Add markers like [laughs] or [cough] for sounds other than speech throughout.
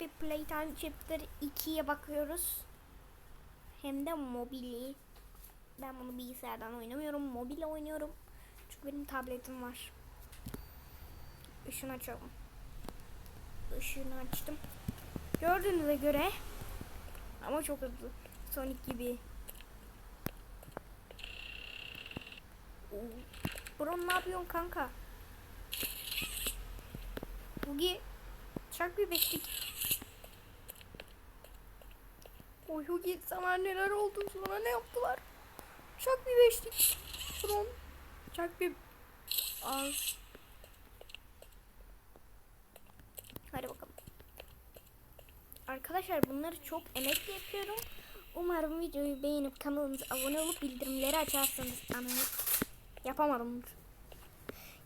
bir Playtime Chapter 2'ye bakıyoruz. Hem de mobili. Ben bunu bilgisayardan oynamıyorum. Mobil oynuyorum. Çünkü benim tabletim var. Işını açalım. Işığını açtım. Gördüğünüze göre ama çok hızlı. Sonic gibi. Bron ne yapıyorsun kanka? Bugi çak bir beşlik. Oy Hugi sana neler oldu sana ne yaptılar? Çak bir beşlik. Bron. Çak bir az. Hadi bakalım. Arkadaşlar bunları çok emekle yapıyorum. Umarım videoyu beğenip kanalımıza abone olup bildirimleri açarsınız. Ananı yapamadım.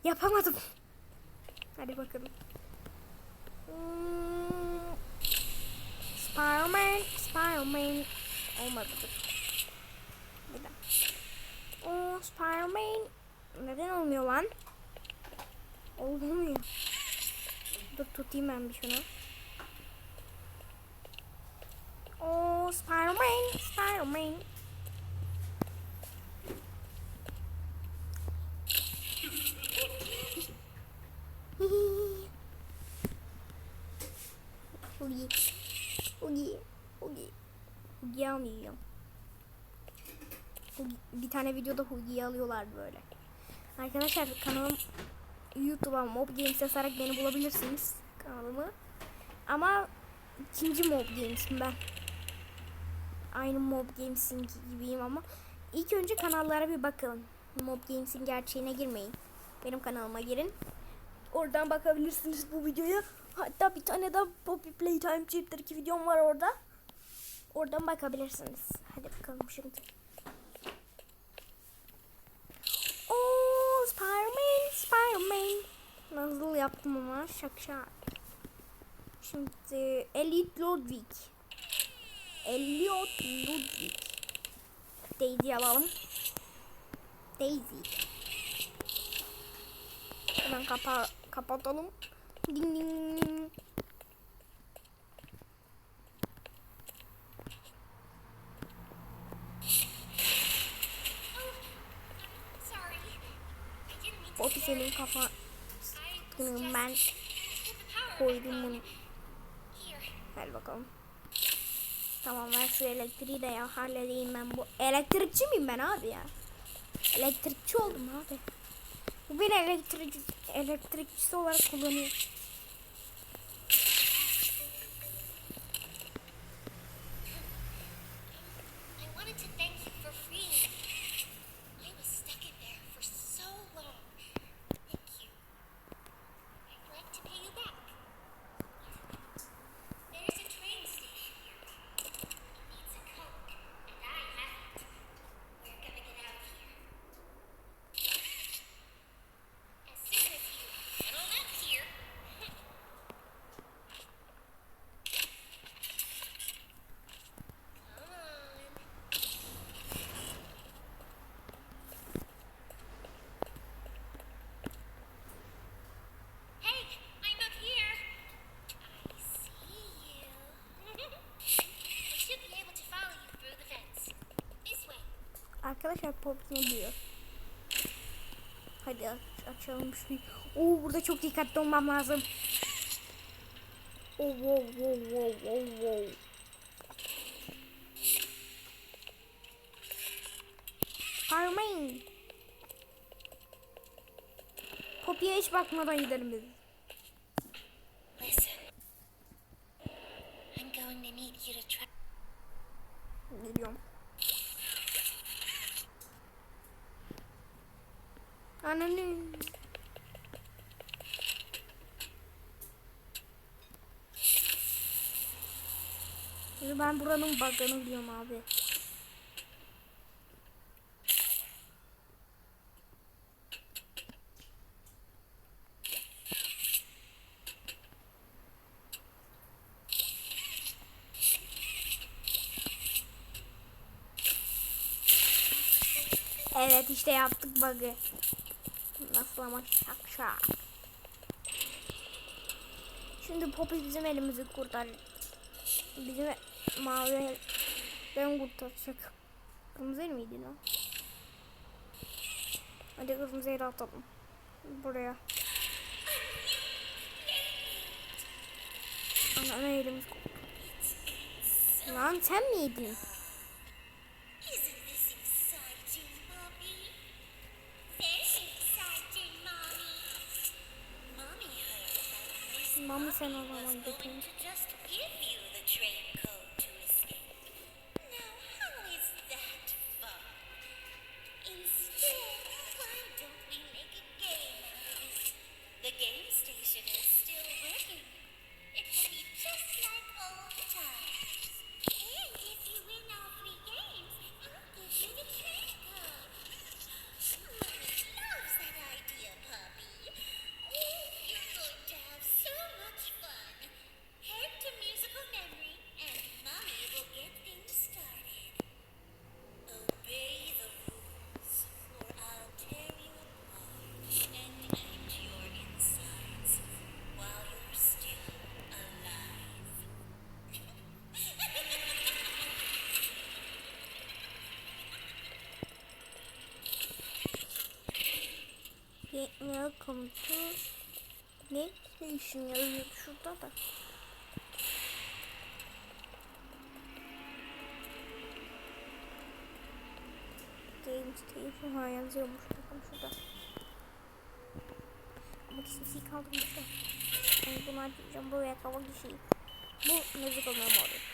Yapamadım. Hadi bakalım. Hmm. Spider-Man, Spider-Man. Olmadı. Bir dakika. Oo, Spider-Man. Neden olmuyor lan? Olmuyor. Dur tutayım ben bir şunu. Oo, Spider-Man, Spider-Man. Hugi. Hugi. Hugi. Almayacağım. Hugi. Bir tane videoda Hugi'yi alıyorlar böyle. Arkadaşlar kanalım YouTube'a Mob Games yazarak beni bulabilirsiniz. Kanalımı. Ama ikinci Mob Games'im ben. Aynı Mob Games'in gibiyim ama ilk önce kanallara bir bakın. Mob Games'in gerçeğine girmeyin. Benim kanalıma girin. Oradan bakabilirsiniz bu videoya. Hatta bir tane daha Poppy Playtime Chapter 2 videom var orada. Oradan bakabilirsiniz. Hadi bakalım şimdi. Oo, Spider-Man, Spider-Man. Nasıl yaptım ama şak şak. Şimdi Elite Ludwig. Elliot Ludwig. Daisy alalım. Daisy. Hemen kapa kapatalım. Ding ding ding. Scare senin you. kafa I was sıkının just ben koydum bunu. Gel bakalım. Tamam ben şu elektriği de ya halledeyim ben bu. Elektrikçi miyim ben abi ya? Elektrikçi oldum abi. Bu beni elektrik elektrikçisi olarak kullanıyor. Arkadaşlar pop ne diyor? Hadi aç- açalım şu. Oo burada çok dikkatli olmam lazım. Oh wow wow wow wow wow. Harmayın. Kopya hiç bakmadan gidelim biz. Listen. I'm going to need you to try. Geliyorum. Ananı. Ben buranın bug'ını biliyorum abi. Evet işte yaptık bug'ı. Nasıl ama şak şak. Şimdi Poppy bizim elimizi kurtar. Bizim mavi ben kurtaracak. Kırmızı el miydi lan? Hadi kırmızı el atalım. Buraya. Ana, ana elimiz Lan sen miydin? Mami sen o zaman was Welcome to ne station yazıyor şurada da. Game station ha yazıyormuş bakın şurada. Ama kişisi kaldı işte. Yani bunu açacağım buraya kava kişiyi. Bu musical memory. Hi,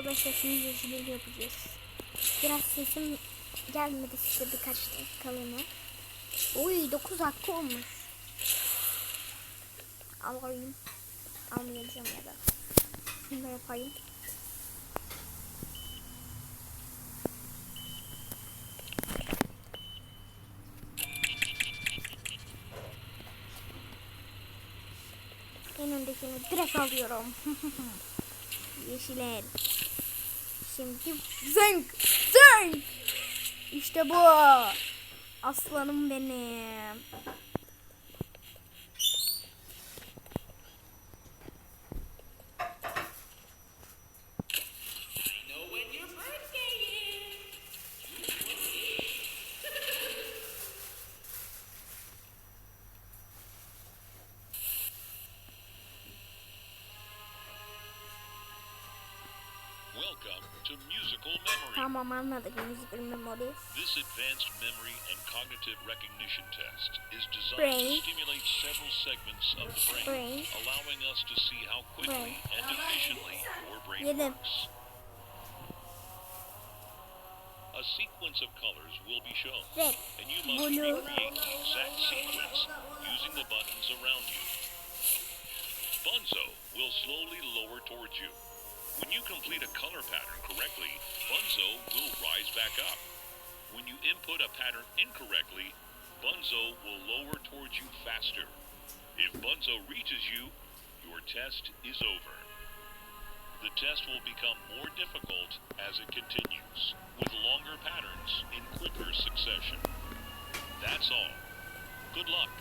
Arkadaşlar şimdi yeşilleri yapacağız. Biraz sesim gelmedi size birkaç dakikalığına. Oy 9 dakika olmuş. Alayım. Almayacağım ya da. Şunu da yapayım. En öndekini direkt alıyorum. [laughs] Yeşil el. Şimdi zınk zınk. İşte bu. Aslanım benim. Welcome to Musical Memory. Tamam anladık musical memory. This advanced memory and cognitive recognition test is designed Brain. to stimulate several segments of the brain, Brain. allowing us to see how quickly Brain. and efficiently your brain Yedim. works. A sequence of colors will be shown, Red, and you must blue, recreate the exact sequence using the buttons around you. Bunzo will slowly lower towards you. When you complete a color pattern correctly, Bunzo will rise back up. When you input a pattern incorrectly, Bunzo will lower towards you faster. If Bunzo reaches you, your test is over. The test will become more difficult as it continues, with longer patterns in quicker succession. That's all. Good luck.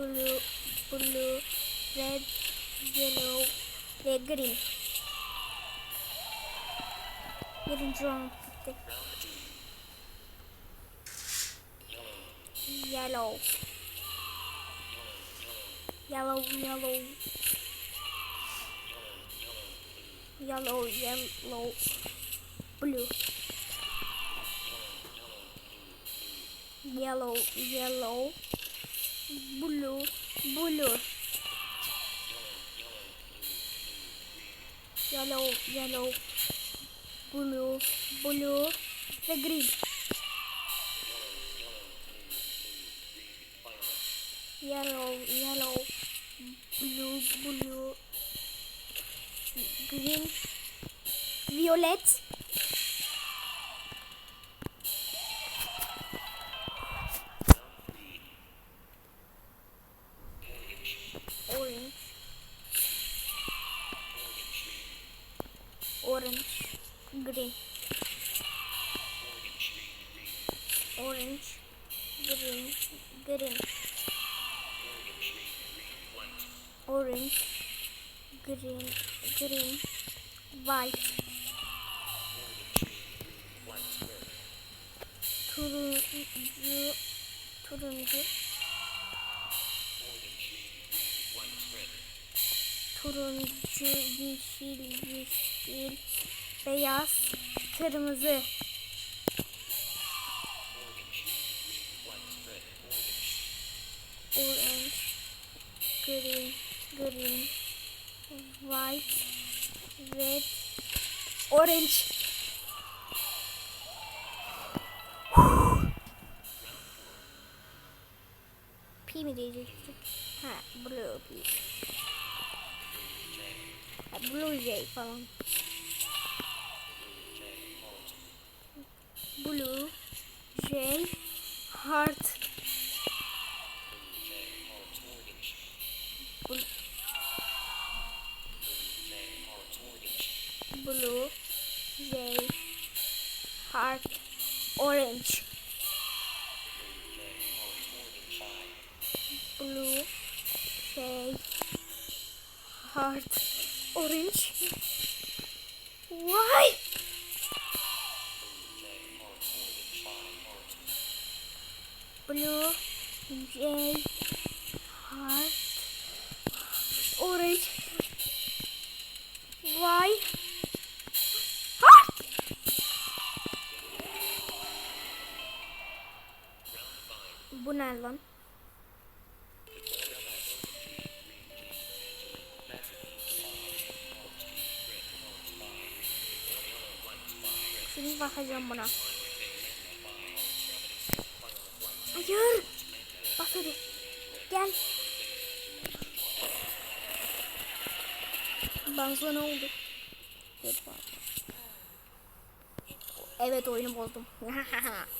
Blue, blue, red, yellow, red, green. Round bitti. Yellow. Yellow, yellow. Yellow, yellow. Blue. Yellow, yellow. Blue, blue. Yellow, yellow. Blue, blue, ve green. Yellow, yellow, blue, blue, green, violet. Orange, green. Orange, green, green. Orange, green, green, white. Turuncu, turuncu. Turuncu, yeşil, yeşil, beyaz, kırmızı. Orange, green, green, white, red, orange. P mi diyecektik? Ha, blue P. Ha, blue J falan. Blue J heart. Bl- Blue J heart orange. Blue J heart Why? Blue J heart orange. Why? Heart. Bakacağım buna. Hayır. Bas hadi. Gel. Banzo ne oldu? Evet oyunu bozdum. [laughs]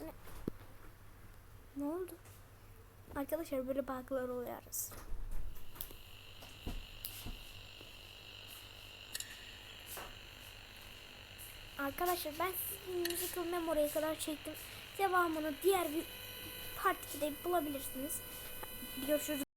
Annem ne oldu? Arkadaşlar böyle bug'lar oluyor arası. Arkadaşlar ben Musical Memory'e kadar çektim. Devamını diğer bir part 2'de bulabilirsiniz. Görüşürüz.